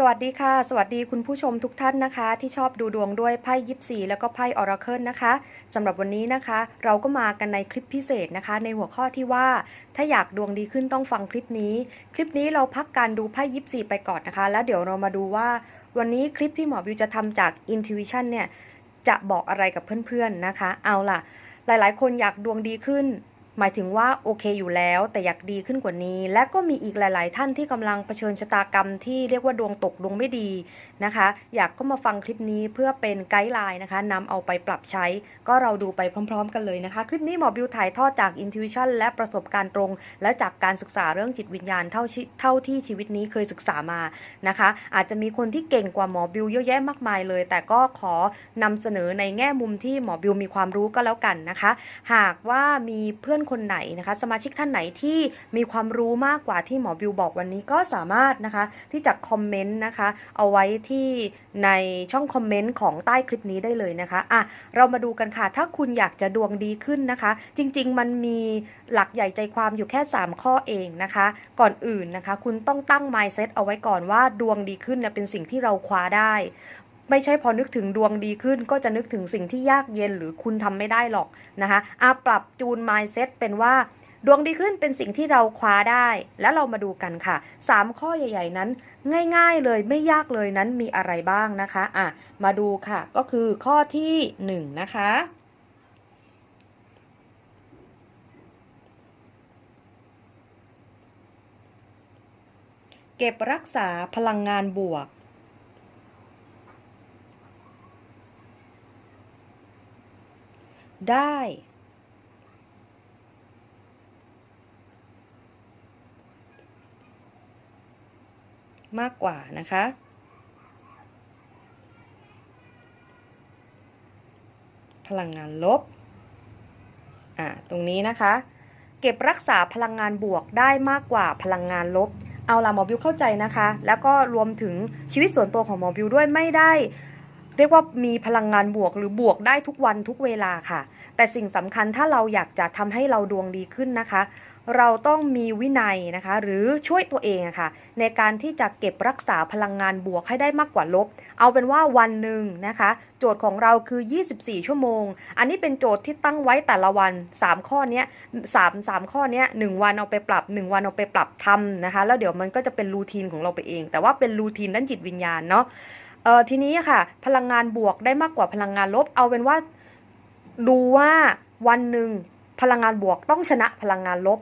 สวัสดีค่ะ สวัสดีคุณผู้ชมทุกท่านนะคะ ที่ชอบดูดวงด้วยไพ่ยิปซีแล้วก็ไพ่ออราเคิลนะคะสำหรับวันนี้นะคะ เราก็มากันในคลิปพิเศษนะคะ ในหัวข้อที่ว่า ถ้าอยากดวงดีขึ้นต้องฟังคลิปนี้ คลิปนี้เราพักการดูไพ่ยิปซีไปก่อนนะคะ แล้วเดี๋ยวเรามาดูว่า วันนี้คลิปที่หมอวิวจะทำจาก Intuition เนี่ยจะบอกอะไรกับเพื่อนๆนะคะ เอาล่ะ หลายๆ คนอยากดวงดีขึ้น หมายถึงว่าโอเคอยู่แล้วแต่อยากดีขึ้นกว่านี้ และก็มีอีกหลาย ๆ ท่านที่กำลังเผชิญชะตากรรมที่เรียกว่าดวงตกดวงไม่ดีนะคะ อยากก็มาฟังคลิปนี้เพื่อเป็นไกด์ไลน์นะคะนำเอาไปปรับใช้ ก็เราดูไปพร้อม ๆ กันเลยนะคะ คลิปนี้หมอบิวถ่ายทอดจาก Intuition และประสบการณ์ตรง และจากการศึกษาเรื่องจิตวิญญาณเท่าเท่าที่ชีวิตนี้เคยศึกษามานะคะ อาจจะมีคนที่เก่งกว่าหมอบิวเยอะแยะมากมายเลย แต่ก็ขอนำเสนอในแง่มุมที่หมอบิวมีความรู้ก็แล้วกันนะคะ หากว่ามีเพื่อนคนไหนนะคะ สมาชิกท่านไหนที่มีความรู้มากกว่าที่หมอบิวบอกวันนี้ก็สามารถนะคะ ที่จะคอมเมนต์นะคะ เอาไว้ที่ในช่องคอมเมนต์ของใต้คลิปนี้ได้เลยนะคะอะเรามาดูกันค่ะ ถ้าคุณอยากจะดวงดีขึ้นนะคะ จริง ๆ มันมีหลักใหญ่ใจความอยู่แค่ 3 ข้อเองนะคะ ก่อนอื่นนะคะ คุณต้องตั้ง mindset เอาไว้ก่อนว่าดวงดีขึ้นเนี่ยเป็นสิ่งที่เราคว้าได้ ไม่ใช่พอนึกถึงดวงดีขึ้น ก็จะนึกถึงสิ่งที่ยากเย็นหรือคุณทำไม่ได้หรอกนะคะอาปรับจูน mindset เป็นว่าดวงดีขึ้นเป็นสิ่งที่เราคว้าได้ แล้วเรามาดูกันค่ะ 3 ข้อใหญ่ ๆ นั้น ง่ายๆเลยไม่ยากเลยนั้นมีอะไรบ้างนะคะอะมาดูค่ะ ก็คือข้อที่ 1 นะคะ เก็บรักษาพลังงานบวก ได้ มากกว่านะคะ พลังงานลบ อ่า ตรงนี้นะคะ เก็บรักษาพลังงานบวกได้มากกว่าพลังงานลบ เอาละหมอบิวเข้าใจนะคะ แล้วก็รวมถึงชีวิตส่วนตัวของหมอบิวด้วยไม่ได้ เรียกว่ามีพลังงานบวกหรือบวกได้ทุกวันทุกเวลาค่ะ แต่สิ่งสำคัญถ้าเราอยากจะทำให้เราดวงดีขึ้นนะคะ เราต้องมีวินัยนะคะ หรือช่วยตัวเองะค่ะ ในการที่จะเก็บรักษาพลังงานบวกให้ได้มากกว่าลบ เอาเป็นว่าวันหนึ่งนะคะ โจทย์ของเราคือ 24 ชั่วโมง อันนี้เป็นโจทย์ที่ตั้งไว้แต่ละวัน 3 ข้อนี้ย3 3ข้อนี้ย1วันเอาไปปรับ 1 วันเอาไปปรับทำนะคะ แล้วเดี๋ยวมันก็จะเป็นรูทีนของเราไปเอง แต่ว่าเป็นรูทีนด้านจิตวิญญาณเนาะ เออทีนี้ค่ะ พลังงานบวกได้มากกว่าพลังงานลบ เอาเป็นว่าดูว่าวันหนึ่งพลังงานบวกต้องชนะพลังงานลบ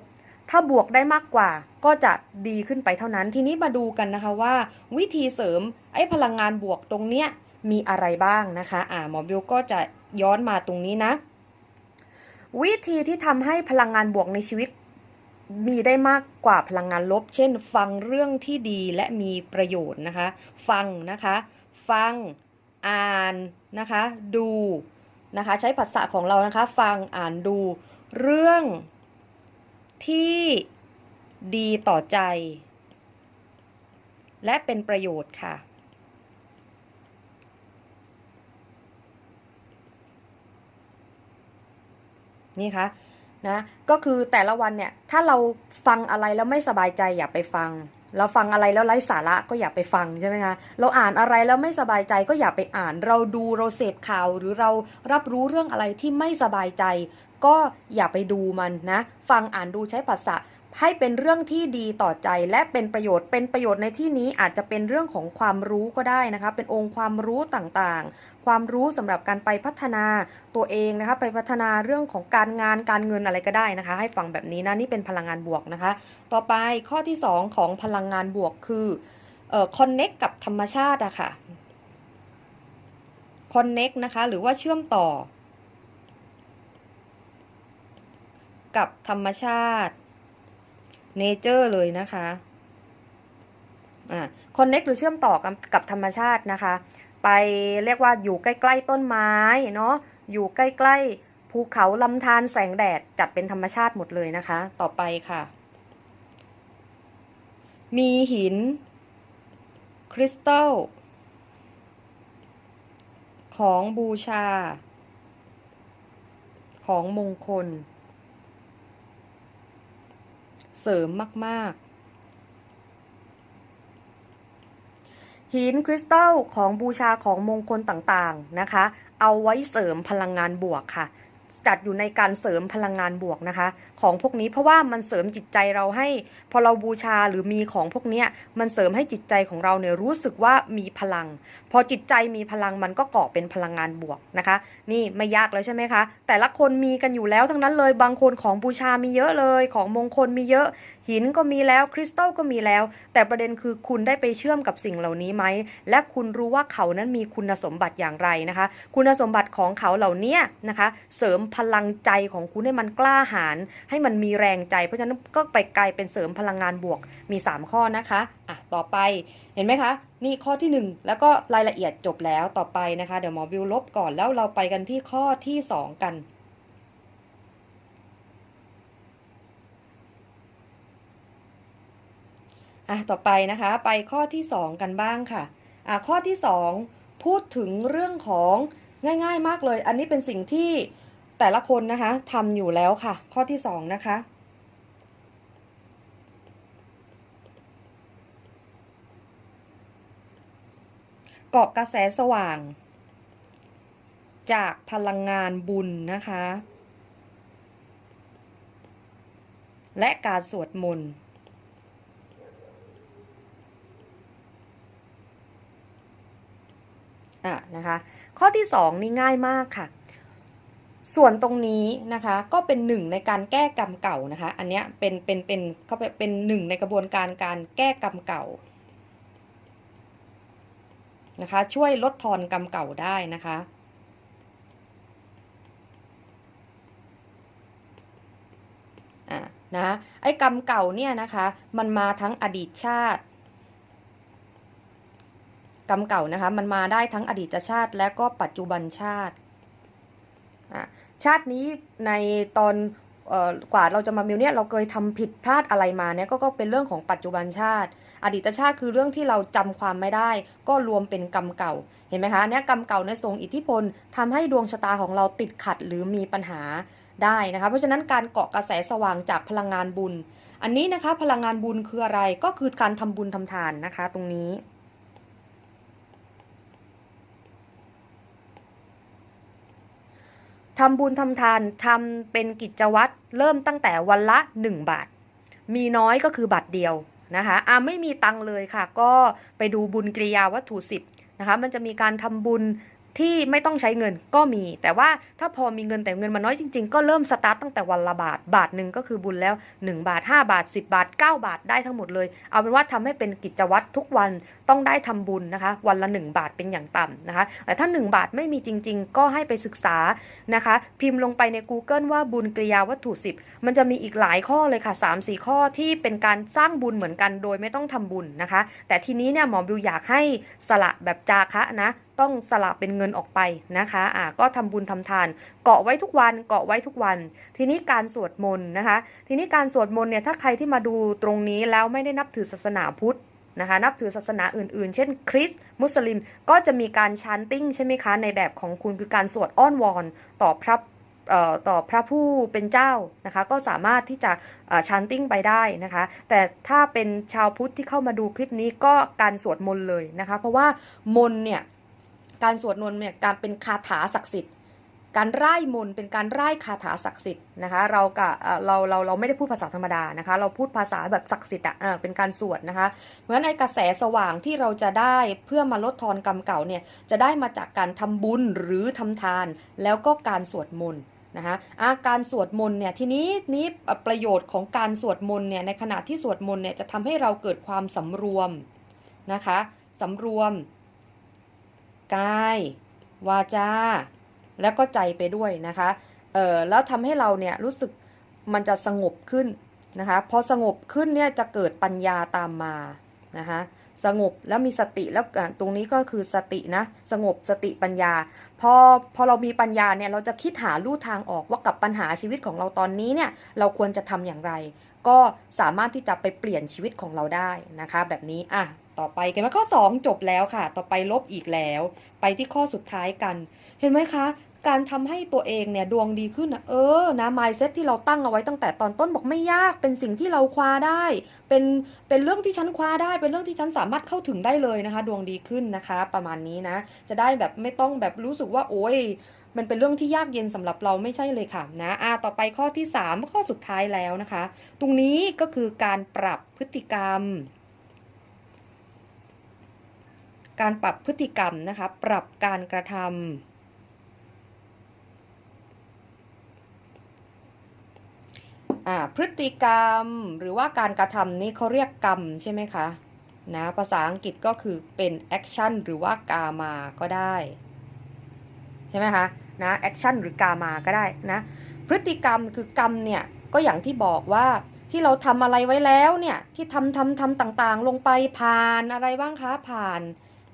ถ้าบวกได้มากกว่าก็จะดีขึ้นไปเท่านั้น ทีนี้มาดูกันนะคะว่า วิธีเสริมไอ้พลังงานบวกตรงเนี้ยมีอะไรบ้างนะคะ อ่าหมอบิวก็จะย้อนมาตรงนี้นะ วิธีที่ทำให้พลังงานบวกในชีวิต มีได้มากกว่าพลังงานลบ เช่น ฟังเรื่องที่ดีและมีประโยชน์นะคะ ฟังนะคะ ฟัง อ่านนะคะดูนะคะใช้ภาษาของเรานะคะฟังอ่านดู เรื่องที่ดีต่อใจ และเป็นประโยชน์ค่ะ นี่คะนะก็คือแต่ละวันเนี่ย ถ้าเราฟังอะไรแล้วไม่สบายใจอย่าไปฟัง เราฟังอะไรแล้วไร้สาระก็อย่าไปฟังใช่ไหมคะเราอ่านอะไรแล้วไม่สบายใจก็อย่าไปอ่าน เราดูเราเสพข่าว หรือเรารับรู้เรื่องอะไรที่ไม่สบายใจ ก็อย่าไปดูมันนะ ฟังอ่านดูใช้ภาษา ให้เป็นเรื่องที่ดีต่อใจและเป็นประโยชน์ เป็นประโยชน์ในที่นี้อาจจะเป็นเรื่องของความรู้ก็ได้นะคะ เป็นองค์ความรู้ต่างๆ ความรู้สำหรับการไปพัฒนาตัวเองนะคะ ไปพัฒนาเรื่องของการงานการเงินอะไรก็ได้นะคะ ให้ฟังแบบนี้นะนี่เป็นพลังงานบวกนะคะ ต่อไปข้อที่ 2 ของพลังงานบวกคือเอ่อ connect กับธรรมชาติอะค่ะ connect นะคะหรือว่าเชื่อมต่อ กับธรรมชาติ เนเจอร์เลยนะคะอ่า connect หรือเชื่อมต่อกับกับธรรมชาตินะคะ ไปเรียกว่าอยู่ใกล้ ๆ ต้นไม้เนาะอยู่ใกล้ๆภูเขาลำธารแสงแดดจัดเป็นธรรมชาติหมดเลยนะคะ ต่อไปค่ะ มีหิน คริสตัลของบูชา ของมงคล เสริมมาก ๆ หินคริสตัลของบูชาของมงคลต่าง ๆ นะคะ เอาไว้เสริมพลังงานบวกค่ะ จัดอยู่ในการเสริมพลังงานบวกนะคะ ของพวกนี้เพราะว่ามันเสริมจิตใจเราให้ พอเราบูชาหรือมีของพวกนี้มันเสริมให้จิตใจของเราเนี่ยรู้สึกว่ามีพลัง พอจิตใจมีพลังมันก็ก่อเป็นพลังงานบวกนะคะ นี่ไม่ยากเลยใช่ไหมคะ แต่ละคนมีกันอยู่แล้วทั้งนั้นเลยบางคนของบูชามีเยอะเลย ของมงคลมีเยอะหินก็มีแล้วคริสตัลก็มีแล้ว แต่ประเด็นคือคุณได้ไปเชื่อมกับสิ่งเหล่านี้ไหม และคุณรู้ว่าเขานั้นมีคุณสมบัติอย่างไรนะคะ คุณสมบัติของเขาเหล่านี้นะคะ เสริมพลังใจของคุณให้มันกล้าหาญให้มันมีแรงใจ เพราะฉะนั้นก็ไปกลายเป็นเสริมพลังงานบวกมี 3 ข้อนะคะอะต่อไปเห็นไหมคะ นี่ข้อที่ 1 แล้วก็รายละเอียดจบแล้วต่อไปนะคะ เดี๋ยวหมอวิวลบก่อนแล้วเราไปกันที่ข้อที่ 2 กัน อะต่อไปนะคะไปข้อที่ 2 กันบ้างค่ะอะข้อที่ 2 พูดถึงเรื่องของง่าย ๆมากเลย อันนี้เป็นสิ่งที่แต่ละคนนะคะทำอยู่แล้วค่ะ ข้อที่ 2 นะคะเกาะกระแสสว่าง จากพลังงานบุญนะคะ และการสวดมนต์ อะนะคะ ข้อที่ 2 นี่ง่ายมากค่ะ ส่วนตรงนี้นะคะก็เป็นหนึ่งในการแก้กรรมเก่านะคะ อันเนี้ยเป็นเป็นเป็นเขาเป็นหนึ่งในกระบวนการการแก้กรรมเก่านะคะ ช่วยลดทอนกรรมเก่าได้นะคะอะนะไอ้กรรมเก่าเนี่ยนะคะ มันมาทั้งอดีตชาติ กรรมเก่านะคะ มันมาได้ทั้งอดีตชาติและก็ปัจจุบันชาติชาตินี้ในตอนออกว่าเราจะมามิวเนี่ยเราเคยทำผิดพลาดอะไรมาเนี่ยก็ก็เป็นเรื่องของปัจจุบันชาติ อดีตชาติคือเรื่องที่เราจำความไม่ได้ ก็รวมเป็นกรรมเก่าเห็นไหมคะเนี่ยกรรมเก่าเนี่ยส่งอิทธิพลทำให้ดวงชะตาของเราติดขัดหรือมีปัญหาได้นะคะเพราะฉะนั้นการเกาะกระแสสว่างจากพลังงานบุญ อันนี้นะคะพลังงานบุญคืออะไรก็คือการทำบุญทำทานนะคะ ตรงนี้ ทำบุญทำทานทำเป็นกิจวัตรเริ่มตั้งแต่วันละ 1 บาท มีน้อยก็คือบาทเดียวนะคะอ่าไม่มีตังเลยค่ะ ก็ไปดูบุญกริยาวัตถุสิบนะคะ มันจะมีการทำบุญ ที่ไม่ต้องใช้เงินก็มี แต่ว่าถ้าพอมีเงินแต่เงินมันน้อยจริง ๆ ก็เริ่มสตาร์ตตั้งแต่วันละบาท บาทหนึ่งก็คือบุญแล้ว 1 บาท 5 บาท 10 บาท 9 บาทได้ทั้งหมดเลย เอาเป็นว่าทำให้เป็นกิจวัตรทุกวันต้องได้ทำบุญนะคะ วันละ 1 บาทเป็นอย่างต่ำนะคะแต่ถ้า 1 บาทไม่มีจริง ๆ ก็ให้ไปศึกษานะคะ พิมพ์ลงไปใน Google ว่าบุญกริยาวัตถุ 10 มันจะมีอีกหลายข้อเลยค่ะ3-4 ข้อที่เป็นการสร้างบุญเหมือนกันโดยไม่ต้องทำบุญนะคะ แต่ทีนี้เนี่ยหมอบิวอยากให้สละแบบจาคะนะต้องสละเป็นเงินออกไปนะคะอ่าก็ทำบุญทำทาน เกาะไว้ทุกวันเกาะไว้ทุกวัน ทีนี้การสวดมนต์นะคะ ทีนี้การสวดมนต์เนี่ยถ้าใครที่มาดูตรงนี้แล้วไม่ได้นับถือศาสนาพุทธนะคะนับถือศาสนาอื่นๆ เช่น คริสต์มุสลิม ก็จะมีการชันติ้งใช่ไหมคะ ในแบบของคุณคือการสวดอ้อนวอนต่อพระต่อพระผู้เป็นเจ้านะคะ ก็สามารถที่จะชันติ้งไปได้นะคะ แต่ถ้าเป็นชาวพุทธที่เข้ามาดูคลิปนี้ก็การสวดมนต์เลยนะคะ เพราะว่ามนต์เนี่ย การสวดมนต์เนี่ยการเป็นคาถาศักดิ์สิทธิ์ การไร่มนต์เป็นการไร่คาถาศักดิ์สิทธิ์นะคะ เรากะเอ่อเราเราเราไม่ได้พูดภาษาธรรมดานะคะ เราพูดภาษาแบบศักดิ์สิทธิ์อะเป็นการสวดนะคะ เพราะฉะนั้นในกระแสสว่างที่เราจะได้เพื่อมาลดทอนกรรมเก่าเนี่ยจะได้มาจากการทำบุญหรือทำทาน แล้วก็การสวดมนต์นะคะอาการสวดมนต์เนี่ยทีนี้นี้ประโยชน์ของการสวดมนต์เนี่ยในขณะที่สวดมนต์เนี่ยจะทำให้เราเกิดความสำรวมนะคะสำรวม กาย วาจา แล้วก็ใจไปด้วยนะคะเออแล้วทำให้เราเนี่ยรู้สึกมันจะสงบขึ้นนะคะพอสงบขึ้นเนี่ยจะเกิดปัญญาตามมานะคะสงบแล้วมีสติแล้วตรงนี้ก็คือสตินะสงบสติปัญญาพอพอเรามีปัญญาเนี่ยเราจะคิดหาลู่ทางออกว่ากับปัญหาชีวิตของเราตอนนี้เนี่ยเราควรจะทำอย่างไร ก็สามารถที่จะไปเปลี่ยนชีวิตของเราได้นะคะ แบบนี้อะ ต่อไปกันมาข้อ 2 จบแล้วค่ะ ต่อไปลบอีกแล้ว ไปที่ข้อสุดท้ายกัน เห็นไหมคะ การทำให้ตัวเองเนี่ยดวงดีขึ้นนะเออนะ mindset ที่เราตั้งเอาไว้ตั้งแต่ตอนต้นบอกไม่ยาก เป็นสิ่งที่เราคว้าได้ เป็นเป็นเรื่องที่ฉันคว้าได้ เป็นเรื่องที่ฉันสามารถเข้าถึงได้เลยนะคะ ดวงดีขึ้นนะคะ ประมาณนี้นะ จะได้แบบไม่ต้องแบบรู้สึกว่าโอ้ยมันเป็นเรื่องที่ยากเย็นสำหรับเราไม่ใช่เลยค่ะนะอะต่อไปข้อที่ 3 ข้อสุดท้ายแล้วนะคะ ตรงนี้ก็คือการปรับพฤติกรรม การปรับพฤติกรรมนะคะ ปรับการกระทำอ่าพฤติกรรมหรือว่าการกระทำนี้เขาเรียกกรรมใช่ไหมคะนะภาษาอังกฤษก็คือเป็น action หรือว่ากามาก็ได้ ใช่ไหมคะนะ action หรือกามาก็ได้นะพฤติกรรมคือกรรมเนี่ยก็อย่างที่บอกว่าที่เราทำอะไรไว้แล้วเนี่ยที่ทำทำทำต่างๆ ลงไปผ่านอะไรบ้างคะผ่าน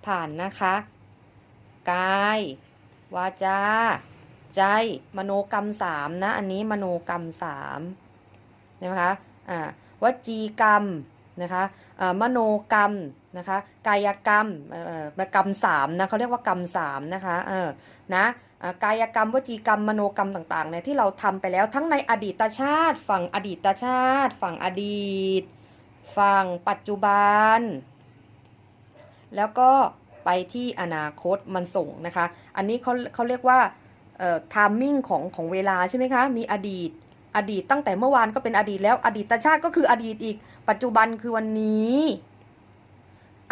ผ่านนะคะ กาย วาจา ใจมโนกรรมสามนะ อันนี้มโนกรรมสามใช่ไหมคะอ่าวจีกรรมนะคะมโนกรรมนะคะกายกรรมกรรมสามนะเขาเรียกว่ากรรมสามนะคะเออนะกายกรรมวจีกรรมมโนกรรมต่างๆเนี่ยที่เราทำไปแล้วทั้งในอดีตชาติ ฝั่งอดีตชาติ ฝั่งอดีต ฝั่งปัจจุบัน แล้วก็ไปที่อนาคตมันส่งนะคะ อันนี้เขาเขาเรียกว่าเอ่อ timing ของของเวลาใช่ไหมคะ มีอดีต อดีตตั้งแต่เมื่อวานก็เป็นอดีตแล้ว อดีตชาติก็คืออดีตอีก ปัจจุบันคือวันนี้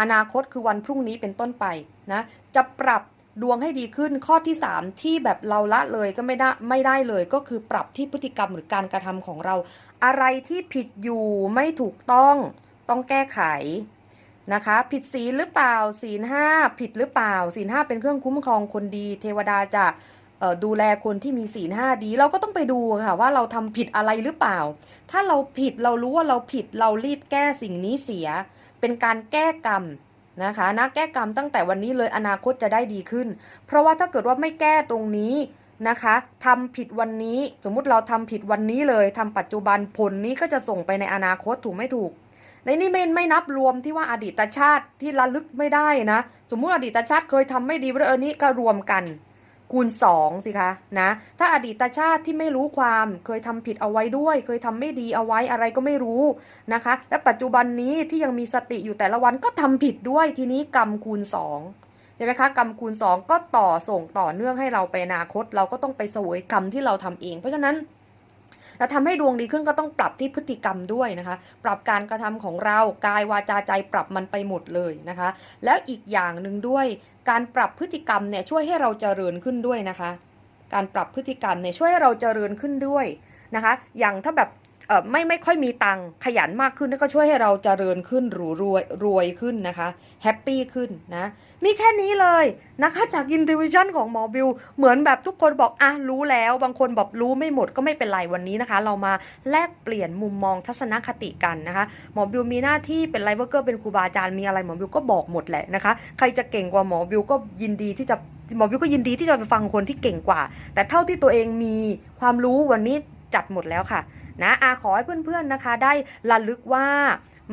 อนาคตคือวันพรุ่งนี้เป็นต้นไปนะ จะปรับดวงให้ดีขึ้นข้อที่ 3 ที่แบบเราละเลยก็ไม่ได้ไม่ได้เลย ก็คือปรับที่พฤติกรรมหรือการกระทำของเรา อะไรที่ผิดอยู่ไม่ถูกต้องต้องแก้ไข นะคะ ผิดศีลหรือเปล่าศีลห้าผิดหรือเปล่าศีลห้าเป็นเครื่องคุ้มครองคนดี เทวดาจะดูแลคนที่มีศีลห้าดี เราก็ต้องไปดูค่ะว่าเราทำผิดอะไรหรือเปล่า ถ้าเราผิดเรารู้ว่าเราผิดเรารีบแก้สิ่งนี้เสีย เป็นการแก้กรรมนะคะนะแก้กรรมตั้งแต่วันนี้เลยอนาคตจะได้ดีขึ้น เพราะว่าถ้าเกิดว่าไม่แก้ตรงนี้นะคะทำผิดวันนี้สมมุติเราทำผิดวันนี้เลยทำปัจจุบันผลนี้ก็จะส่งไปในอนาคตถูกไม่ถูก ในนี่ไม่ไม่นับรวมที่ว่าอดีตชาติที่ระลึกไม่ได้นะ สมมุติอดีตชาติเคยทำไม่ดีเรื่องนี้ก็รวมกัน คูณ 2 สิคะนะ ถ้าอดีตชาติที่ไม่รู้ความเคยทำผิดเอาไว้ด้วย เคยทำไม่ดีเอาไว้อะไรก็ไม่รู้นะคะ และปัจจุบันนี้ที่ยังมีสติอยู่แต่ละวันก็ทำผิดด้วยทีนี้กรรมคูณ 2ใช่ไหมคะกรรมคูณ 2 ก็ต่อส่งต่อเนื่องให้เราไปอนาคต เราก็ต้องไปเสวยกรรมที่เราทำเอง เพราะฉะนั้น จะทำให้ดวงดีขึ้นก็ต้องปรับที่พฤติกรรมด้วยนะคะ ปรับการกระทำของเรากายวาจาใจปรับมันไปหมดเลยนะคะ แล้วอีกอย่างหนึ่งด้วย การปรับพฤติกรรมเนี่ยช่วยให้เราเจริญขึ้นด้วยนะคะ การปรับพฤติกรรมเนี่ยช่วยให้เราเจริญขึ้นด้วยนะคะ อย่างถ้าแบบ ไม่ไม่ค่อยมีตังขยันมากขึ้นก็ช่วยให้เราเจริญขึ้นหรูรวยรวยขึ้นนะคะแฮปปี้ขึ้นนะ มีแค่นี้เลยนะคะจากอินทิวิชั่นของหมอบิว เหมือนแบบทุกคนบอกอะรู้แล้วบางคนบอกรู้ไม่หมดก็ไม่เป็นไรวันนี้นะคะ เรามาแลกเปลี่ยนมุมมองทัศนคติกันนะคะ หมอบิวมีหน้าที่เป็นไลฟ์เวอร์เกอร์เป็นครูบาอาจารย์มีอะไรหมอบิวก็บอกหมดแหละนะคะใครจะเก่งกว่าหมอบิวก็ยินดีที่จะหมอบิวก็ยินดีที่จะไปฟังคนที่เก่งกว่า แต่เท่าที่ตัวเองมีความรู้วันนี้จัดหมดแล้วค่ะ นะอาขอให้เพื่อนๆนะคะ ได้ระลึกว่า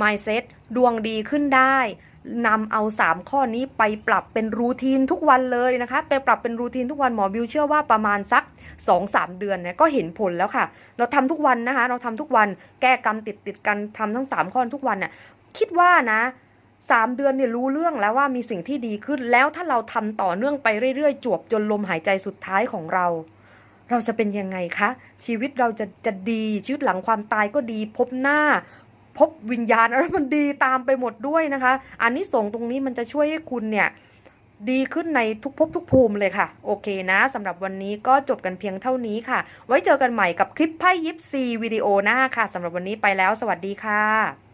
mindset ดวงดีขึ้นได้นำเอา 3 ข้อนี้ไปปรับเป็นรูทีนทุกวันเลยนะคะไปปรับเป็นรูทีนทุกวันหมอบิวเชื่อว่าประมาณสัก 2-3 เดือนเนี่ยก็เห็นผลแล้วค่ะ เราทำทุกวันนะคะ เราทำทุกวันแก้กรรมติดติดกันทำทั้ง 3 ข้อทุกวันน่ะคิดว่านะสามเดือนเนี่ยรู้เรื่องแล้วว่ามีสิ่งที่ดีขึ้นแล้วถ้าเราทำต่อเนื่องไปเรื่อยๆ จวบจนลมหายใจสุดท้ายของเรา เราจะเป็นยังไงคะ ชีวิตเราจะจะดีชีวิตหลังความตายก็ดีพบหน้า พบวิญญาณอะไรมันดีตามไปหมดด้วยนะคะ อันนี้ส่งตรงนี้มันจะช่วยให้คุณเนี่ยดีขึ้นในทุกภพทุกภูมิเลยค่ะ โอเคนะสำหรับวันนี้ก็จบกันเพียงเท่านี้ค่ะ ไว้เจอกันใหม่กับคลิปไพ่ยิปซีวิดีโอหน้าค่ะสำหรับวันนี้ไปแล้ว สวัสดีค่ะ